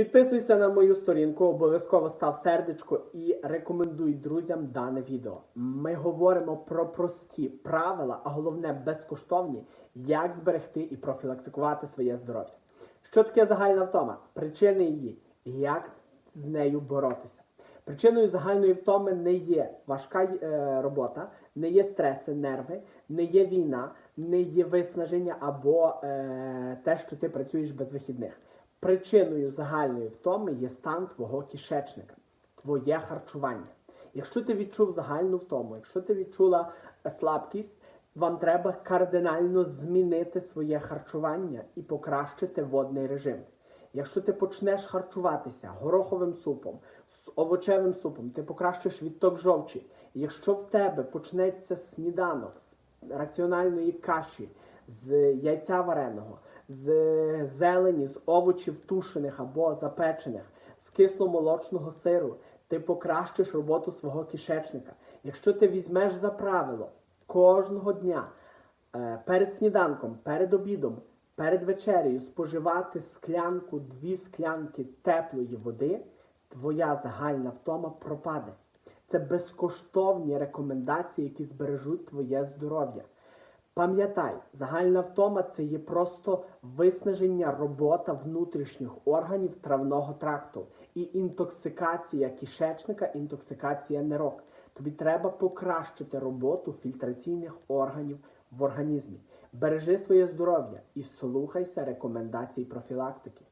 Підписуйся на мою сторінку, обов'язково став сердечко і рекомендуй друзям дане відео. Ми говоримо про прості правила, а головне безкоштовні, як зберегти і профілактикувати своє здоров'я. Що таке загальна втома? Причини її, як з нею боротися. Причиною загальної втоми не є важка е, робота, не є стреси, нерви, не є війна, не є виснаження або е, те, що ти працюєш без вихідних. Причиною загальної втоми є стан твого кишечника, твоє харчування. Якщо ти відчув загальну втому, якщо ти відчула е, слабкість, вам треба кардинально змінити своє харчування і покращити водний режим. Якщо ти почнеш харчуватися гороховим супом, з овочевим супом, ти покращиш відток жовчі. Якщо в тебе почнеться сніданок з раціональної каші, з яйця вареного, з зелені, з овочів тушених або запечених, з кисломолочного сиру, ти покращиш роботу свого кишечника. Якщо ти візьмеш за правило кожного дня е, перед сніданком, перед обідом, перед вечерею споживати склянку, дві склянки теплої води, твоя загальна втома пропаде. Це безкоштовні рекомендації, які збережуть твоє здоров'я. Пам'ятай, загальна втома це є просто виснаження робота внутрішніх органів травного тракту і інтоксикація кишечника, інтоксикація нирок. Тобі треба покращити роботу фільтраційних органів в організмі. Бережи своє здоров'я і слухайся рекомендацій профілактики.